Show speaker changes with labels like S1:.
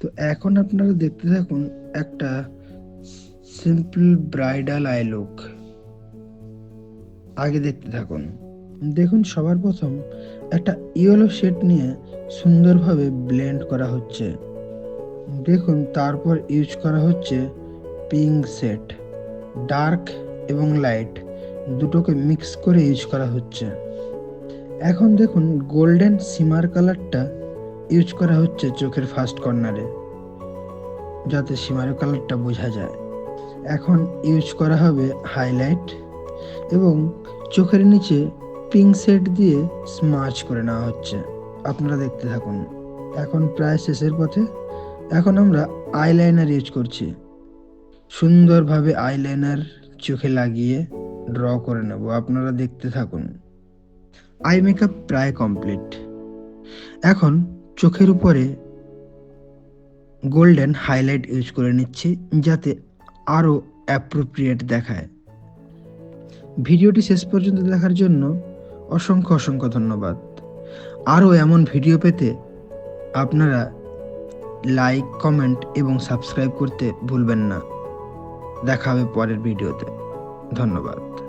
S1: তো এখন আপনারা দেখতে থাকুন একটা সিম্পল ব্রাইডাল আই লুক আগে দেখতে থাকুন। দেখুন সবার প্রথম একটা ইয়েলো শেড নিয়ে সুন্দরভাবে ব্লেন্ড করা হচ্ছে। দেখুন তারপর ইউজ করা হচ্ছে পিঙ্ক সেট ডার্ক এবং লাইট দুটোকে মিক্স করে ইউজ করা হচ্ছে। এখন দেখুন গোল্ডেন সিমার কালারটা ইউজ করা হচ্ছে চোখের ফার্স্ট কর্নারে যাতে সিমার কালারটা বোঝা যায়। এখন ইউজ করা হবে হাইলাইট এবং চোখের নিচে পিঙ্ক সেট দিয়ে স্মার্চ করে নেওয়া হচ্ছে। আপনারা দেখতে থাকুন। এখন প্রায় শেষের পথে, এখন আমরা আইলাইনার ইউজ করছি। সুন্দরভাবে আইলাইনার চোখে লাগিয়ে ড্র করে নেব। আপনারা দেখতে থাকুন। আই মেকআপ প্রায় কমপ্লিট এখন চোখের উপরে গোল্ডেন হাইলাইট ইউজ করে নিচ্ছি যাতে আরও অ্যাপ্রোপ্রিয়েট দেখায়। ভিডিওটি শেষ পর্যন্ত দেখার জন্য অসংখ্য অসংখ্য ধন্যবাদ। আরও এমন ভিডিও পেতে আপনারা লাইক, কমেন্ট এবং সাবস্ক্রাইব করতে ভুলবেন না। দেখা হবে পরের ভিডিওতে। ধন্যবাদ।